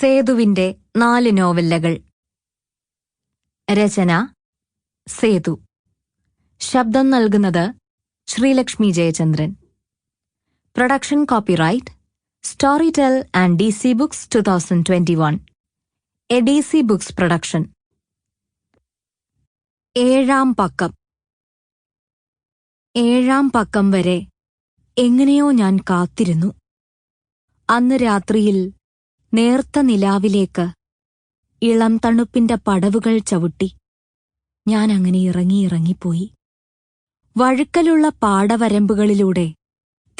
സേതുവിന്റെ നാല് നോവല്ലകൾ രചന സേതു. ശബ്ദം നൽകുന്നത് Sreelakshmi Jayachandran. Production copyright Storytel and D C Books two thousand twenty one a D C Books production ഏഴാം പക്കം. ഏഴാം പക്കം വരെ എങ്ങനെയോ ഞാൻ കാത്തിരുന്നു. അന്ന് രാത്രിയിൽ നേർത്ത നിലാവിലേക്ക് ഇളം തണുപ്പിന്റെ പടവുകൾ ചവിട്ടി. ഞാൻ അങ്ങനെ ഇറങ്ങി വഴുക്കലുള്ള പാടവരമ്പുകളിലൂടെ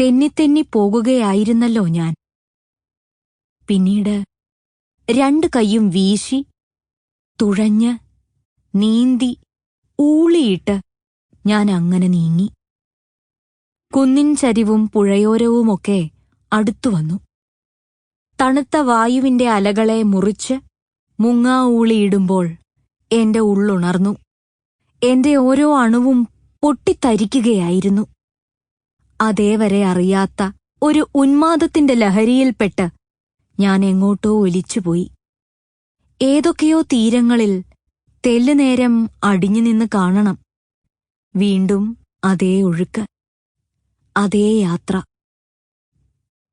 തെന്നിത്തെന്നി പോകുകയായിരുന്നല്ലോ ഞാൻ. പിന്നീട് രണ്ട് കൈയും വീശി തുഴഞ്ഞ് നീന്തി ഊളിയിട്ട് ഞാൻ അങ്ങനെ നീങ്ങി. കുന്നിൻ ചരിവും പുഴയോരവുമൊക്കെ അടുത്തുവന്നു. തണുത്ത വായുവിന്റെ അലകളെ മുറിച്ച് മുങ്ങാ ഊളിയിടുമ്പോൾ എന്റെ ഉള്ളുണർന്നു. എന്റെ ഓരോ അണുവും പൊട്ടിത്തരിക്കുകയായിരുന്നു. അതേവരെ അറിയാത്ത ഒരു ഉന്മാദത്തിന്റെ ലഹരിയിൽപ്പെട്ട് ഞാൻ എങ്ങോട്ടോ ഒലിച്ചുപോയി. ഏതൊക്കെയോ തീരങ്ങളിൽ തെല്ലുനേരം അടിഞ്ഞു നിന്ന് കാണണം. വീണ്ടും അതേ ഒഴുക്ക് അതേ യാത്ര.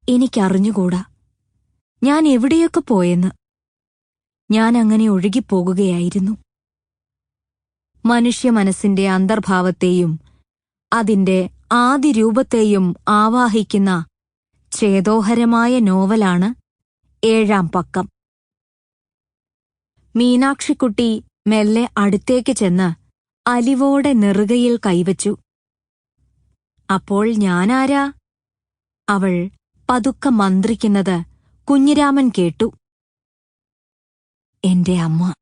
എനിക്കറിഞ്ഞുകൂടാ. ഞാൻ എവിടെയൊക്കെ പോയെന്ന്. ഞാൻ അങ്ങനെ ഒഴുകിപ്പോകുകയായിരുന്നു. മനുഷ്യ മനസ്സിന്റെ അന്തർഭാവത്തെയും അതിന്റെ ആദിരൂപത്തെയും ആവാഹിക്കുന്ന ചേതോഹരമായ നോവലാണ് ഏഴാം പക്കം. മീനാക്ഷിക്കുട്ടി മെല്ലെ അടുത്തേക്ക് ചെന്ന് അലിവോടെ നെറുകയിൽ കൈവച്ചു. അപ്പോൾ ഞാനാരാ? അവൾ പതുക്കെ മന്ത്രിക്കുന്നത് കുഞ്ഞിരാമൻ കേട്ടു. എന്റെ അമ്മ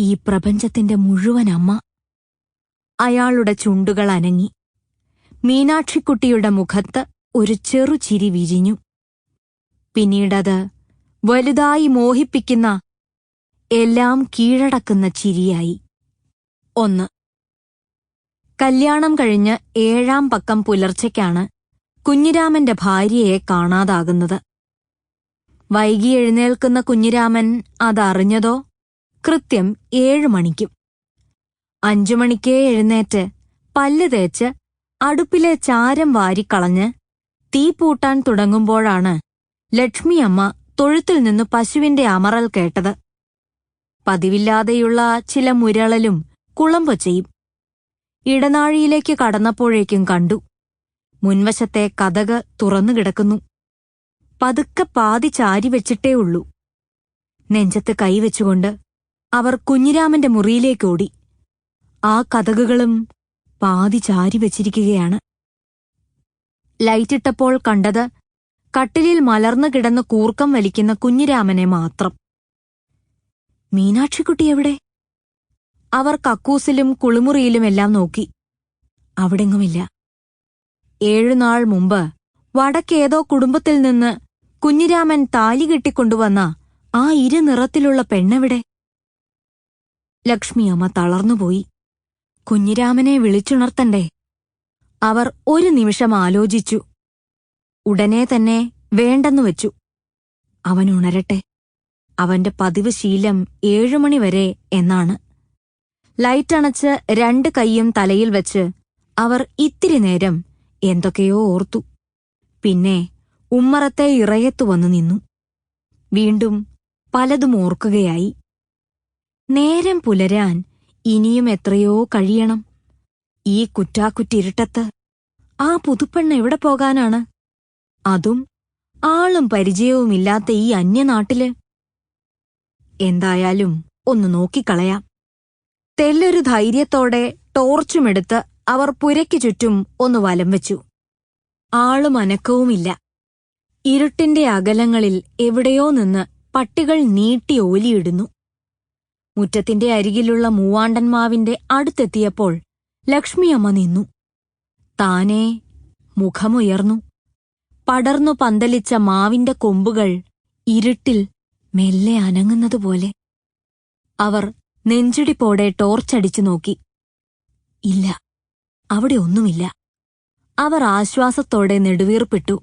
ഈ പ്രപഞ്ചത്തിന്റെ മുഴുവൻ അമ്മ. അയാളുടെ ചുണ്ടുകൾ അനങ്ങി. മീനാക്ഷിക്കുട്ടിയുടെ മുഖത്ത് ഒരു ചെറു ചിരി വിരിഞ്ഞു. പിന്നീടത് വലുതായി മോഹിപ്പിക്കുന്ന എല്ലാം കീഴടക്കുന്ന ചിരിയായി. ഒന്ന് കല്യാണം കഴിഞ്ഞ് ഏഴാം പക്കം പുലർച്ചയ്ക്കാണ് കുഞ്ഞിരാമന്റെ ഭാര്യയെ കാണാതാകുന്നത്. വൈകി എഴുന്നേൽക്കുന്ന കുഞ്ഞിരാമൻ അതറിഞ്ഞതോ? കൃത്യം ഏഴു മണിക്കും. അഞ്ചു മണിക്കേ എഴുന്നേറ്റ് പല്ല് തേച്ച് അടുപ്പിലെ ചാരം വാരിക്കളഞ്ഞ് തീ പൂട്ടാൻ തുടങ്ങുമ്പോഴാണ് ലക്ഷ്മിയമ്മ തൊഴുത്തിൽ നിന്ന് പശുവിന്റെ അമറൽ കേട്ടത്. പതിവില്ലാതെയുള്ള ചില മുരളലും കുളമ്പൊച്ചയും ഇടനാഴിയിലേക്ക് കടന്നപ്പോഴേക്കും കണ്ടു. മുൻവശത്തെ കഥക് തുറന്നുകിടക്കുന്നു പതുക്കെ പാതി ചാരി വെച്ചിട്ടേ ഉള്ളൂ. നെഞ്ചത്ത് കൈവച്ചുകൊണ്ട് അവർ കുഞ്ഞിരാമന്റെ മുറിയിലേക്കോടി ആ കഥകുകളും പാതി ചാരി വെച്ചിരിക്കുകയാണ്. ലൈറ്റിട്ടപ്പോൾ കണ്ടത് കട്ടിലിൽ മലർന്നു കിടന്ന് കൂർക്കം വലിക്കുന്ന കുഞ്ഞിരാമനെ മാത്രം. മീനാക്ഷിക്കുട്ടി എവിടെ? അവർ കക്കൂസിലും കുളിമുറിയിലുമെല്ലാം നോക്കി. അവിടെങ്ങുമില്ല. ഏഴുനാൾ മുമ്പ് വടക്കേതോ കുടുംബത്തിൽ നിന്ന് കുഞ്ഞിരാമൻ താലി കെട്ടിക്കൊണ്ടുവന്ന ആ ഇരുനിറത്തിലുള്ള പെണ്ണെവിടെ? ലക്ഷ്മിയമ്മ തളർന്നുപോയി. കുഞ്ഞിരാമനെ വിളിച്ചുണർത്തണ്ടേ? അവർ ഒരു നിമിഷം ആലോചിച്ചു. ഉടനെ തന്നെ വേണ്ടെന്നു വെച്ചു. അവൻ ഉണരട്ടെ. അവന്റെ പതിവ് ശീലം ഏഴുമണിവരെ എന്നാണ്. ലൈറ്റണച്ച് രണ്ട് കൈയും തലയിൽ വച്ച് അവർ ഇത്തിരി നേരം എന്തൊക്കെയോ ഓർത്തു. പിന്നെ ഉമ്മറത്തെ ഇറയത്തു വന്നു നിന്നു. വീണ്ടും പലതും ഓർക്കുകയായി. നേരം പുലരാൻ ഇനിയും എത്രയോ കഴിയണം. ഈ കുറ്റാക്കുറ്റിരുട്ടത്ത് ആ പുതുപ്പെണ്ണ എവിടെ പോകാനാണ്? അതും ആളും പരിചയവുമില്ലാത്ത ഈ അന്യനാട്ടിൽ. എന്തായാലും ഒന്ന് നോക്കിക്കളയാം. തെല്ലൊരു ധൈര്യത്തോടെ ടോർച്ചുമെടുത്ത് അവർ പുരയ്ക്കു ചുറ്റും ഒന്ന് വലം വെച്ചു. ആളും അനക്കവുമില്ല. ഇരുട്ടിന്റെ അകലങ്ങളിൽ എവിടെയോ നിന്ന് പട്ടികൾ നീട്ടി ഓലിയിടുന്നു. മുറ്റത്തിന്റെ അരികിലുള്ള മൂവാണ്ടന്മാവിന്റെ അടുത്തെത്തിയപ്പോൾ ലക്ഷ്മിയമ്മ നിന്നു. താനേ മുഖമുയർന്നു. പടർന്നു പന്തലിച്ച മാവിന്റെ കൊമ്പുകൾ ഇരുട്ടിൽ മെല്ലെ അനങ്ങുന്നതുപോലെ. അവർ നെഞ്ചിടിപ്പോടെ ടോർച്ചടിച്ചു നോക്കി. ഇല്ല അവിടെ ഒന്നുമില്ല. അവർ ആശ്വാസത്തോടെ നെടുവീർപ്പിട്ടു.